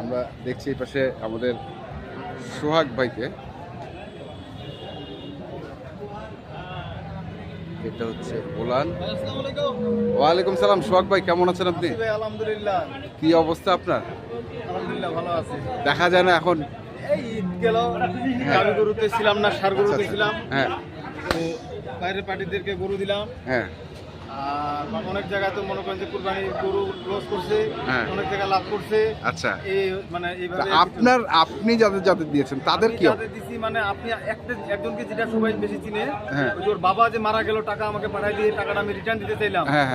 আমরা দেখছি এই পাশে আমাদের সোহাগ ভাইকে। এটা হচ্ছে ওলান ওয়ালাইকুম সালাম সোহাগ ভাই কেমন আছেন আপনি? আলহামদুলিল্লাহ। কি অবস্থা আপনার? আলহামদুলিল্লাহ ভালো আছে। দেখা যায় না এখন? এই ঈদ গেল। গরুতে ছিলাম না সার গরুতে ছিলাম। হ্যাঁ। তো বাইরের পার্টিদেরকে গরু দিলাম। হ্যাঁ। আর অনেক জায়গায় তো মনে করেন যে কুরবানি গরু লস করছে হ্যাঁ। অনেক জায়গায় লাভ করছে আচ্ছা এই মানে এইভাবে আপনার আপনি যাদের যাদের দিয়েছেন তাদের কি যাদের দিছি মানে আপনি একটা একজনকে যেটা সবাই বেশি চিনে হ্যাঁ। ওর বাবা যে মারা গেল টাকা আমাকে পাঠাই দিয়ে টাকাটা আমি রিটার্ন দিতে চাইলাম হ্যাঁ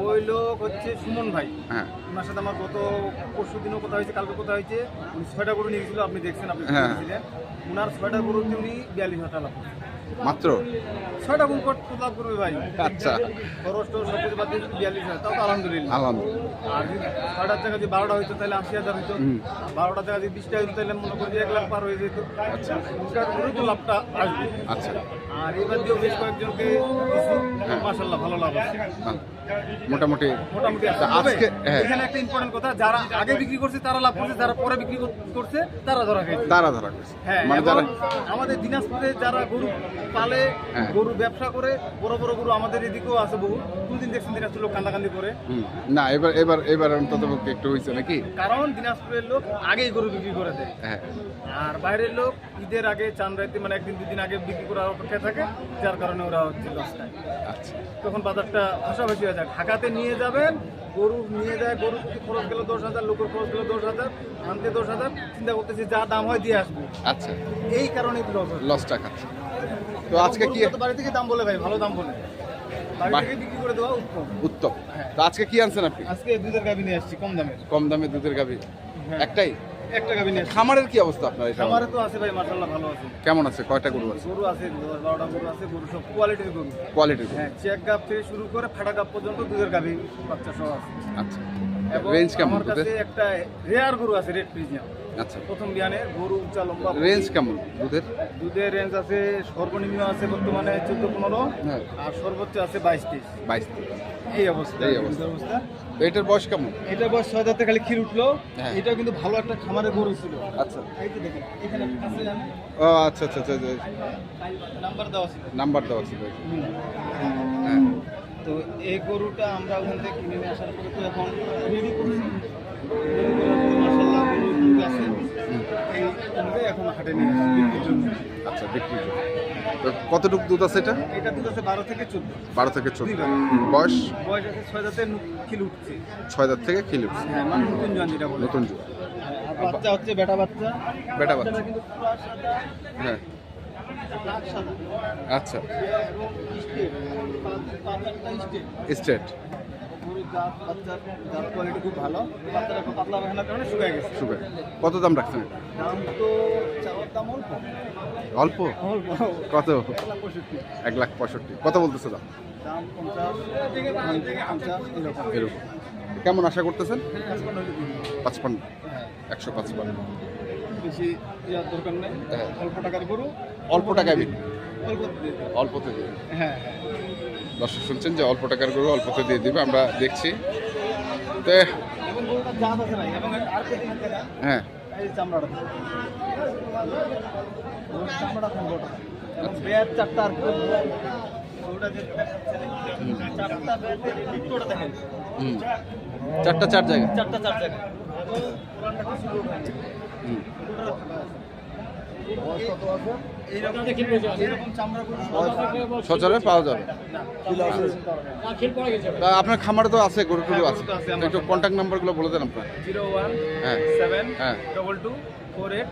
ওই লোক হচ্ছে সুমন ভাই হ্যাঁ ওনার সাথে আমার গত পরশু দিনও কথা হয়েছে কালকে কথা হয়েছে উনি ছয়টা গরু নিয়ে গেছিল আপনি দেখছেন আপনি। ওনার ছয়টা গরুতে উনি বিয়াল্লিশ হাজার টাকা লাভ করছেন। মাত্র? ছয়টা লাভ করবে ভাই। আচ্ছা। খরচ সব কিছু বাদ দিয়ে বিয়াল্লিশ হাজার তাও তো আলহামদুলিল্লাহ। আলহামদুলিল্লাহ। আর যদি ছয়টার জায়গায় যদি বারোটা হইতো তাহলে আশি হাজার হইতো। বারোটা জায়গায় যদি বিশটা হইতো তাহলে মনে করি এক লাখ পার হয়ে যেত। আচ্ছা। তো লাভটা আসবে। আচ্ছা। আর এবার দিয়েও বেশ কয়েকজনকে হ্যাঁ। মাসাল্লাহ ভালো লাভ আছে। মোটামুটি মোটামুটি। তা আজকে হ্যাঁ। এখানে একটা ইম্পর্টেন্ট কথা যারা আগে বিক্রি করছে তারা লাভ করছে। যারা পরে বিক্রি কর- করছে তারা ধরা খাইছে। তারা ধরা করছে হ্যাঁ মানে যারা আমাদের দিনাজপুরে যারা গরু পালে হ্যাঁ। গরু ব্যবসা করে বড় বড় গরু আমাদের এদিকেও আছে বহু। দুদিন দেখছেন দিনাজপুর লোক কান্দাকান্দি করে। না এবার এবার এবার অন্তত একটু হয়েছে নাকি? কারণ দিনাজপুরের লোক আগেই গরু বিক্রি করে দেয়। হ্যাঁ। আর বাইরের লোক ঈদের আগে চান রাইতে মানে একদিন দুদিন আগে বিক্রি করার অপেক্ষায় থাকে যার কারণে ওরা হচ্ছে লস আচ্ছা। তখন বাজারটা ভাষাভাষি হয়ে যায়। ঢাকাতে নিয়ে যাবেন গরু নিয়ে যায় গরু খরচ গেল দশ হাজার লোকের খরচ গেল দশ হাজার আনতে দশ হাজার চিন্তা করতেছি যা দাম হয় দিয়ে আসব। আচ্ছা। এই কারণেই লস লসটা খাচ্ছে। তো আজকে কি বাড়ি থেকে দাম বলে ভাই ভালো দাম বলে। উত্তম। উত্তম। হ্যাঁ। তো আজকে কি আনছেন আপনি? আজকে দুধের গাভি নিয়ে আসছি কম দামে। কম দামে দুধের গাভি। হ্যাঁ। একটাই? একটা গাভি নিয়ে খামারের কি অবস্থা আপনার আমারে তো আছে ভাই মার্শাল্লাহ ভালো আছে। কেমন আছে? কয়টা গরু আছে? গরু আছে দশ বারোটা গরু আছে গরু সব কোয়ালিটির গরু। কোয়ালিটি হ্যাঁ চেক থেকে শুরু করে ফাটা পর্যন্ত দুধের গাভি বাচ্চা সহ আছে। আচ্ছা। রেঞ্জ কেমন আমার কাছে একটা রেয়ার গরু আছে রেড আচ্ছা। প্রথম বিয়ানে গরু উঁচা লম্বা রেঞ্জ কেমন দুধের? দুধের রেঞ্জ আছে সর্বনিম্ন আছে বর্তমানে চোদ্দ পনেরো হ্যাঁ। আর সর্বোচ্চ আছে বাইশ তেইশ। বাইশ এই অবস্থা এই অবস্থা। এটার বয়স কেমন? এটা বয়স ছয় দাঁতে খালি ক্ষীর উঠল। হ্যাঁ। এটা কিন্তু ভালো একটা খামারের গরু ছিল। আচ্ছা। ও আচ্ছা আচ্ছা আচ্ছা আচ্ছা। নাম্বার দেওয়া ছিল। নাম্বার দেওয়া ছিল হ্যাঁ। তো এই গরুটা আমরা ওখান থেকে কিনে নিয়ে আসার পরে তো এখন রেডি গরু দুধ আছে। এই এখন হাটে নিয়ে বিক্রির জন্য। আচ্ছা। তো কতটুকু দুধ আছে এটা? এটা দুধ আছে বারো থেকে চোদ্দ। বারো থেকে চোদ্দ। বয়স? বয়স আছে ছয় উঠছে। ছয় দাঁত থেকে কিলো হ্যাঁ মানে নতুন জন যেটা বলে। নতুন আর বাচ্চা হচ্ছে বেটা বাচ্চা। বেটা বাচ্চা। হ্যাঁ। আচ্ছা। স্টেট। কত দাম রাখছেন? অল্প। কত? এক লাখ পঁয়ষট্টি। কত বলতেছে দাম? এরকম। কেমন আশা করতেছেন? পাঁচপান্ন। হলে হ্যাঁ। একশো পাঁচপান্ন। বেশি ইয়ার দরকার নেই। হ্যাঁ। অল্প টাকার গরু। অল্প টাকায় বিক্রি। অল্প দিয়ে অল্পতে দিয়ে হ্যাঁ দর্শক শুনছেন যে অল্প টাকার গরু অল্পতে দিয়ে দিবে আমরা দেখছি। তো হ্যাঁ। চারটা চারটা চার জায়গা। চারটা চার পাওয়া যাবে। আপনার খামারে তো আছে গরু টরু হ্যাঁ, আছে একটু কন্ট্যাক্ট নাম্বারগুলো বলে দেন আপনার। জিরো ওয়ান হ্যাঁ। সেভেন হ্যাঁ। Double two four eight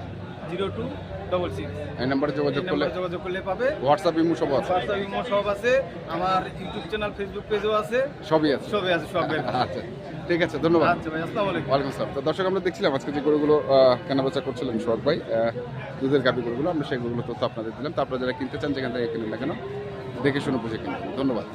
zero two double six এই নাম্বারে যোগাযোগ করলে যোগাযোগ করলে পাবে। হোয়াটসঅ্যাপ ইমো সব আছে। হোয়াটসঅ্যাপ ইমো সব আছে। আমার ইউটিউব চ্যানেল ফেসবুক পেজও আছে। সবই আছে। সবই আছে সব আচ্ছা ঠিক আছে ধন্যবাদ। আচ্ছা ভাই আসসালামু আলাইকুম। ওয়ালাইকুম আসসালাম। তো দর্শক আমরা দেখছিলাম আজকে যে গরুগুলো কেনাবেচা করছিলেন সোহাগ ভাই দুধের গাভি গরুগুলো আমরা সেই গরুগুলো তথ্য আপনাদের দিলাম। তো আপনারা যারা কিনতে চান যেখান থেকে কিনে না কেন দেখে শুনে বুঝে কিনবেন ধন্যবাদ।